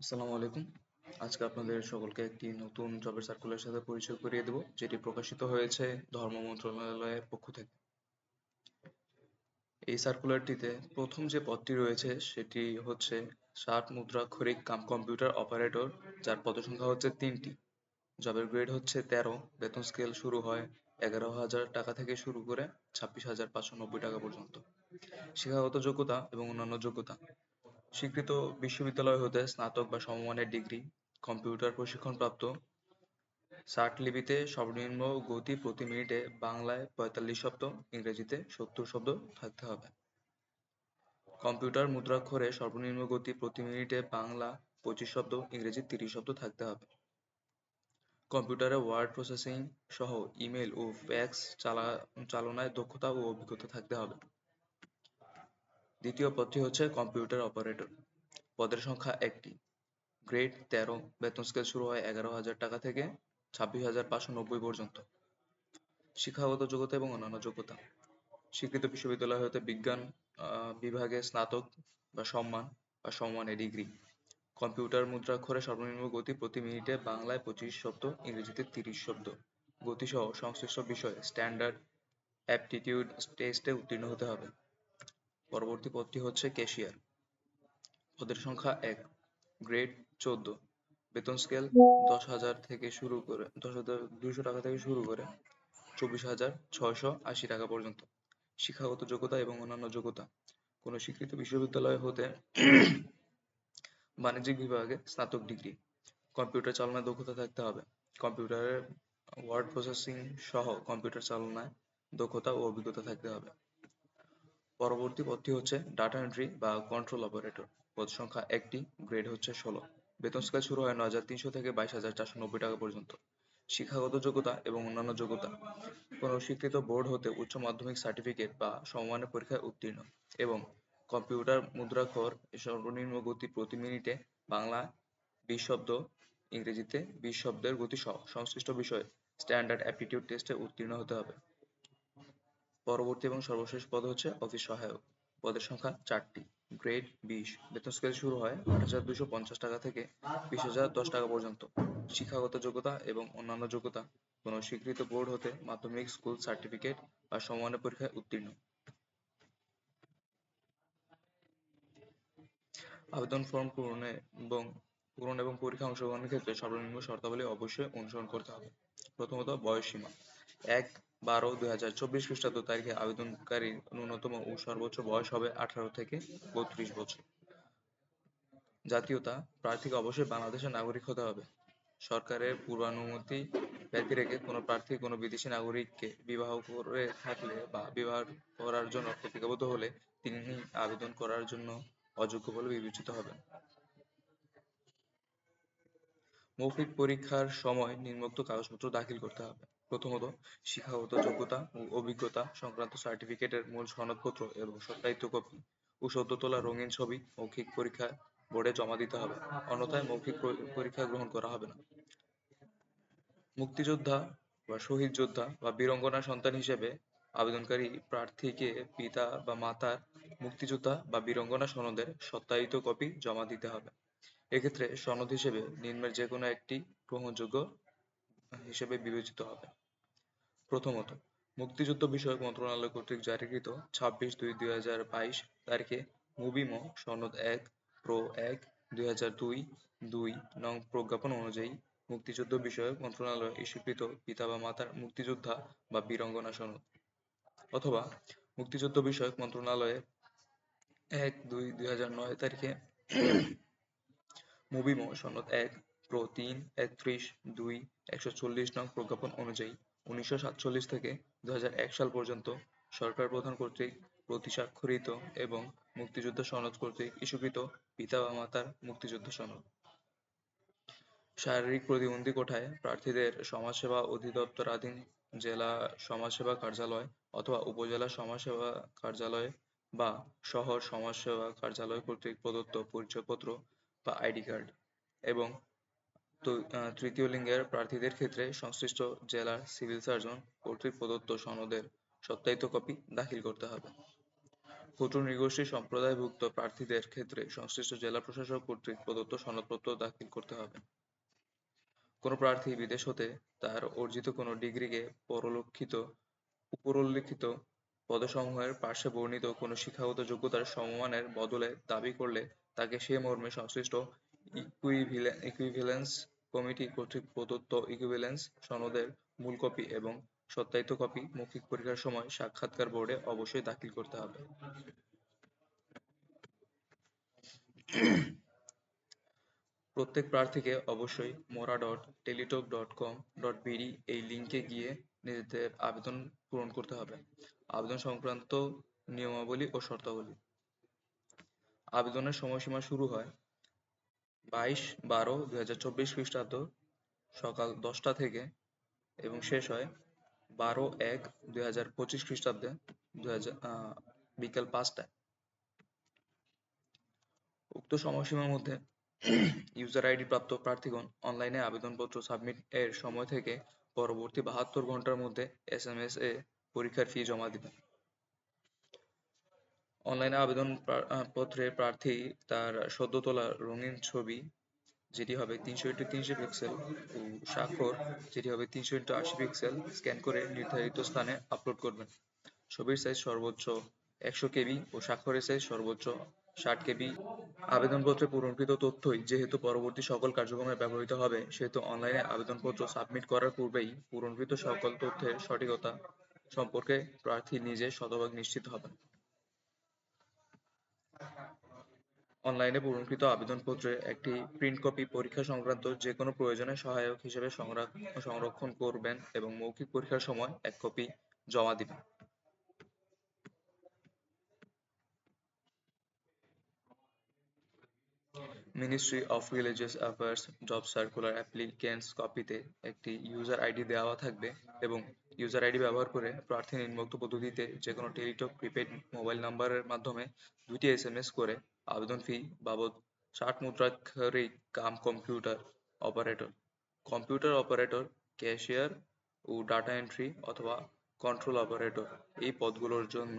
আসসালামু আলাইকুম। আজকে আপনাদের সকলকে একটি নতুন জবের সার্কুলারের সাথে পরিচয় করিয়ে দেব, যেটি প্রকাশিত হয়েছে ধর্ম মন্ত্রণালয়ের পক্ষ থেকে। এই সার্কুলারটিতে প্রথম যে পদটি রয়েছে, সেটি হচ্ছে ষাট মুদ্রাক্ষরিক কাম কম্পিউটার অপারেটর যার পদসংখ্যা হচ্ছে তিনটি। জবের গ্রেড হচ্ছে তেরো, বেতন স্কেল শুরু হয় এগারো হাজার টাকা থেকে শুরু করে ছাব্বিশ হাজার পাঁচশো নব্বই টাকা পর্যন্ত। শিক্ষাগত যোগ্যতা এবং অন্যান্য যোগ্যতা। স্বীকৃত বিশ্ববিদ্যালয় হতে স্নাতক বা সমমানের ডিগ্রি, কম্পিউটার প্রশিক্ষণপ্রাপ্ত। ষাট লিপিতে সর্বনিম্ন গতি প্রতি মিনিটে বাংলায় পঁয়তাল্লিশ শব্দ, ইংরেজিতে সত্তর শব্দ থাকতে হবে। কম্পিউটার মুদ্রাক্ষরে সর্বনিম্ন গতি প্রতি মিনিটে বাংলা পঁচিশ শব্দ, ইংরেজি তিরিশ শব্দ থাকতে হবে। কম্পিউটারে ওয়ার্ড প্রসেসিং সহ ইমেল ও ফ্যাক্স চালা চালনায় দক্ষতা ও অভিজ্ঞতা থাকতে হবে। দ্বিতীয় পদটি হচ্ছে কম্পিউটার অপারেটর। পদের সংখ্যা একটি। গ্রেড তেরো। বেতন স্কেল শুরু হয় এগারো হাজার টাকা থেকে ছাব্বিশ হাজার পাঁচশো নব্বই পর্যন্ত। শিক্ষাগত যোগ্যতা এবং অন্যান্য যোগ্যতা। স্বীকৃত বিশ্ববিদ্যালয় হতে বিজ্ঞান বিভাগে স্নাতক বা সম্মান বা সম্মানের ডিগ্রি। কম্পিউটার মুদ্রাক্ষরে সর্বনিম্ন গতি প্রতি মিনিটে বাংলায় পঁচিশ শব্দ, ইংরেজিতে তিরিশ শব্দ। গতিসহ সংশ্লিষ্ট বিষয়ে স্ট্যান্ডার্ড অ্যাপটিটিউড টেস্টে উত্তীর্ণ হতে হবে। পরবর্তী পদটি হচ্ছে ক্যাশিয়ার। পদের সংখ্যা এক। গ্রেড চোদ্দ। বেতন স্কেল দশ হাজার থেকে শুরু করে, দশ হাজার দুইশো টাকা থেকে শুরু করে চব্বিশ হাজার ছয়শো আশি টাকা পর্যন্ত। শিক্ষাগত যোগ্যতা এবং অন্যান্য যোগ্যতা। কোনো স্বীকৃত বিশ্ববিদ্যালয় হতে বাণিজ্যিক বিভাগে স্নাতক ডিগ্রি। কম্পিউটার চালনায় দক্ষতা থাকতে হবে। কম্পিউটারের ওয়ার্ড প্রসেসিং সহ কম্পিউটার চালনায় দক্ষতা ও অভিজ্ঞতা থাকতে হবে। পরবর্তী পদটি হচ্ছে ডাটা এন্ট্রি বা কন্ট্রোল অপারেটর পদ সংখ্যা একটি গ্রেড হচ্ছে ষোলো। বেতন স্কেল শুরু হয় নয় তিনশো থেকে বাইশ হাজার চারশো নব্বই টাকা পর্যন্ত। শিক্ষাগত যোগ্যতা এবং অন্যান্য যোগ্যতা। কোনো স্বীকৃত বোর্ড হতে উচ্চ মাধ্যমিক সার্টিফিকেট বা সমমানের পরীক্ষায় উত্তীর্ণ এবং কম্পিউটার মুদ্রাক্ষর সর্বনিম্ন গতি প্রতি মিনিটে বাংলা বিশ শব্দ, ইংরেজিতে বিশ শব্দের গতি সহ সংশ্লিষ্ট বিষয়ে স্ট্যান্ডার্ড অ্যাপটিটিউড টেস্টে উত্তীর্ণ হতে হবে। পরবর্তী এবং সর্বশেষ পদ হচ্ছে অফিস সহায়ক। পদের সংখ্যা চারটি। গ্রেড বিশ। বেতন স্কেল শুরু হয় আট হাজার দুশো পঞ্চাশ টাকা থেকে বিশ হাজার দশ টাকা পর্যন্ত। শিক্ষাগত যোগ্যতা এবং অন্যান্য যোগ্যতা। কোনো স্বীকৃত বোর্ড হতে মাধ্যমিক, স্কুল সার্টিফিকেট বা সমমানের পরীক্ষায় উত্তীর্ণ। আবেদন ফর্ম পূরণে এবং পূরণ এবং পরীক্ষা অংশগ্রহণের ক্ষেত্রে সর্বনিম্ন শর্তাবলী অবশ্যই অনুসরণ করতে হবে। প্রথমত বয়স সীমা। এক বারো, দুই হাজার চব্বিশ খ্রিস্টাব্দ তারিখে আবেদনকারীর ন্যূনতম ও সর্বোচ্চ বয়স হবে আঠারো থেকে বত্রিশ বছর। জাতীয়তা, প্রার্থীকে অবশ্যই বাংলাদেশের নাগরিক হতে হবে। সরকারের পূর্বানুমতি ব্যতি রেখে কোনো প্রার্থী, কোনো বিদেশি নাগরিককে বিবাহ করে থাকলে বা বিবাহ করার জন্য প্রতিজ্ঞাবদ্ধ হলে তিনি আবেদন করার জন্য অযোগ্য বলে বিবেচিত হবেন। মৌখিক পরীক্ষার সময় নিম্নোক্ত কাগজপত্র দাখিল করতে হবে। প্রথমত, শিক্ষাগত যোগ্যতা ও অভিজ্ঞতা সংক্রান্ত সার্টিফিকেটের মূল সনদপত্র এবং সত্যায়িত কপি ও সদ্য তোলা রঙিন ছবি মৌখিক পরীক্ষা বোর্ডে জমা দিতে হবে। অন্যথায় মৌখিক পরীক্ষা গ্রহণ করা হবে না। মুক্তিযোদ্ধা বা শহীদ যোদ্ধা বা বীরঙ্গনার সন্তান হিসেবে আবেদনকারী প্রার্থীকে পিতা বা মাতার মুক্তিযোদ্ধা বা বীরঙ্গনা সনদের সত্যায়িত কপি জমা দিতে হবে। এক্ষেত্রে সনদ হিসেবে নিম্নের যে কোনো একটি গ্রহণযোগ্য হিসেবে বিবেচিত হবে। প্রথমত, মুক্তিযুদ্ধ বিষয়ক মন্ত্রণালয় কর্তৃক জারিকৃত ছাব্বিশ দুই দুই হাজার বাইশ তারিখে মুবিমো সনদ এক, প্রো এক, দুই হাজার দুই দুই নং প্রজ্ঞাপন অনুযায়ী মুক্তিযুদ্ধ বিষয়ক মন্ত্রণালয় ইস্যুকৃত পিতা বা মাতার মুক্তিযোদ্ধা বা বীরঙ্গনা সনদ। অথবা, মুক্তিযুদ্ধ বিষয়ক মন্ত্রণালয়ের এক দুই দুই হাজার নয় তারিখে মুবিমো সনদ এক প্রো তিন একত্রিশ দুই, একশো চল্লিশ নং প্রজ্ঞাপন অনুযায়ী উনিশশো সাতচল্লিশ থেকে দুই হাজার এক সাল পর্যন্ত সরকার প্রধান কর্তৃক প্রতিস্বাক্ষরিত এবং মুক্তিযুদ্ধ সনদ কর্তৃক ইস্যুকৃত পিতা বা মাতার মুক্তিযুদ্ধ সনদ। শারীরিক প্রতিবন্ধী কোঠায় প্রার্থীদের সমাজসেবা অধিদপ্তরাধীন জেলা সমাজসেবা কার্যালয় অথবা উপজেলা সমাজসেবা কার্যালয় বা শহর সমাজসেবা কার্যালয় কর্তৃক প্রদত্ত পরিচয়পত্র বা আইডি কার্ড এবং তৃতীয় লিঙ্গের প্রার্থীদের ক্ষেত্রে সংশ্লিষ্ট জেলার সিভিল সার্জন কর্তৃক প্রদত্ত সনদের সত্যায়িত কপি দাখিল করতে হবে ক্ষুদ্র নৃগোষ্ঠী সম্প্রদায়ভুক্ত প্রার্থীদের ক্ষেত্রে সংশ্লিষ্ট জেলা প্রশাসক কর্তৃক প্রদত্ত সনদপত্র দাখিল করতে হবে। কোনো প্রার্থী বিদেশ হতে তার অর্জিত কোনো ডিগ্রিকে পরলক্ষিত উপরোল্লিখিত পদসমূহের পার্শ্বে বর্ণিত কোনো শিক্ষাগত যোগ্যতার সমমানের বদলে দাবি করলে তাকে সে মর্মে সংশ্লিষ্ট ইকুইভ্যালেন্স কমিটি কর্তৃক প্রদত্ত ইকুইভ্যালেন্স সনদের মূল কপি এবং সত্যায়িত কপি মৌখিক পরীক্ষার সময় সাক্ষাৎকার বোর্ডে অবশ্যই দাখিল করতে হবে। প্রত্যেক প্রার্থীকে অবশ্যই মোরা dot Teletalk dot com dot BD এই লিঙ্কে গিয়ে নিজেদের আবেদন পূরণ করতে হবে। আবেদন সংক্রান্ত নিয়মাবলী ও শর্তাবলী আবেদনের সময়সীমা শুরু হয় বাইশ বারো দুই হাজার চব্বিশ খ্রিস্টাব্দ সকাল দশটা থেকে এবং শেষ হয় বারো এক দুই হাজার পঁচিশ খ্রিস্টাব্দে দুই হাজার বিকাল পাঁচটায়। উক্ত সময়সীমার মধ্যে ইউজার আইডি প্রাপ্ত প্রার্থীগণ অনলাইনে আবেদনপত্র সাবমিট এর সময় থেকে পরবর্তী বাহাত্তর ঘণ্টার মধ্যে এস এম এস এ পরীক্ষার ফি জমা দিবেন। অনলাইনে আবেদন পত্রে প্রার্থী তার সদ্য তোলা রঙিন ছবি, যেটি হবে তিনশো ইন্টু তিনশো পিক্সেল, ও স্বাক্ষর, যেটি হবে তিনশো ইন্টু আশি পিক্সেল, স্ক্যান করে নির্ধারিত স্থানে আপলোড করবেন। ছবির সাইজ সর্বোচ্চ একশো কেবি ও স্বাক্ষরের সাইজ সর্বোচ্চ ষাট কেবি। আবেদনপত্রে পূরণকৃত তথ্যই যেহেতু পরবর্তী সকল কার্যক্রমে ব্যবহৃত হবে, সেহেতু অনলাইনে আবেদনপত্র সাবমিট করার পূর্বেই পূরণকৃত সকল তথ্যের সঠিকতা সম্পর্কে প্রার্থী নিজে শতভাগ নিশ্চিত হবেন। অনলাইনে পূরণকৃত আবেদনপত্রের একটি প্রিন্ট কপি পরীক্ষা সংক্রান্ত যে কোনো প্রয়োজনে সহায়ক হিসেবে সংরক্ষণ করবেন এবং মৌখিক পরীক্ষার সময় এক কপি জমা দিবেন। Ministry of religious affairs job circular applicants কপিতে একটি ইউজার আইডি দেওয়া থাকবে এবং ইউজার আইডি ব্যবহার করে প্রার্থী নিম্নোক্ত পদ্ধতিতে যে কোনো টেলিটক, প্রিপেড মোবাইল নাম্বারের মাধ্যমে দুইটি এস এম এস করে আবেদন ফি বাবদ ষাট মুদ্রাক্ষরিক cum computer operator computer operator cashier ও ডাটা এন্ট্রি অথবা কন্ট্রোল অপারেটর এই পদগুলোর জন্য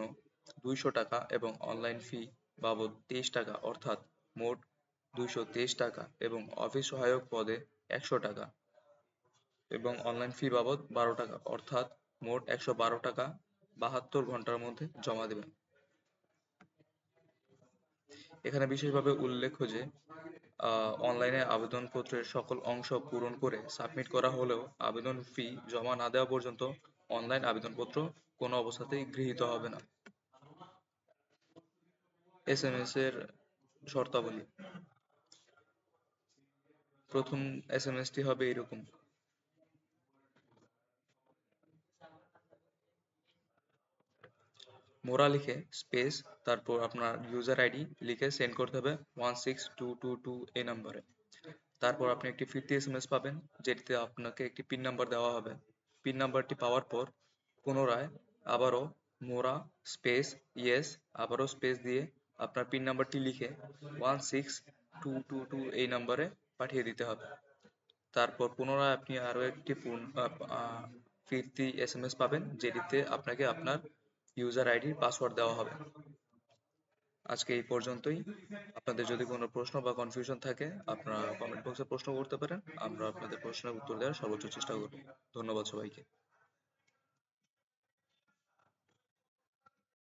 দুইশো টাকা এবং অনলাইন ফি বাবদ তেইশ টাকা, অর্থাৎ মোট দুইশো তেইশ টাকা এবং অফিস সহায়ক পদে একশো টাকা। এবং অনলাইন ফি বাবদ বারো টাকা, অর্থাৎ মোট একশো বারো টাকা বাহাত্তর ঘণ্টার মধ্যে জমা দেবেন। এখানে বিশেষভাবে উল্লেখ্য যে অনলাইনে আবেদনপত্রের সকল অংশ পূরণ করে সাবমিট করা হলেও আবেদন ফি জমা না দেওয়া পর্যন্ত অনলাইন আবেদনপত্র কোনো অবস্থাতেই গৃহীত হবে না। এস এম এস এর শর্তাবলী। প্রথম এস এম এস টি হবে এরকম। মোরা লিখে স্পেস তারপর আপনার ইউজার আইডি লিখে সেন্ড করতে হবে one six two two two এই নাম্বারে তারপর আপনি একটি ফিরতি এস এম এস পাবেন, যেটিতে আপনাকে একটি পিন নাম্বার দেওয়া হবে। পিন নাম্বারটি পাওয়ার পর পুনরায় আবারও মোরা স্পেস ইয়েস আবারও স্পেস দিয়ে আপনার পিন নাম্বারটি লিখে one six two two two এই নাম্বারে পাঠিয়ে দিতে হবে। তারপর পুনরায় আপনি আরও একটি ফিরতি এস এম এস পাবেন, যেটিতে আপনাকে আপনার ইউজার আইডির পাসওয়ার্ড দেওয়া হবে। আজকে এই পর্যন্তই। আপনাদের যদি কোনো প্রশ্ন বা কনফিউশন থাকে, আপনারা কমেন্ট বক্সে প্রশ্ন করতে পারেন। আমরা আপনাদের প্রশ্নের উত্তর দেওয়ার সর্বোচ্চ চেষ্টা করব। ধন্যবাদ সবাইকে।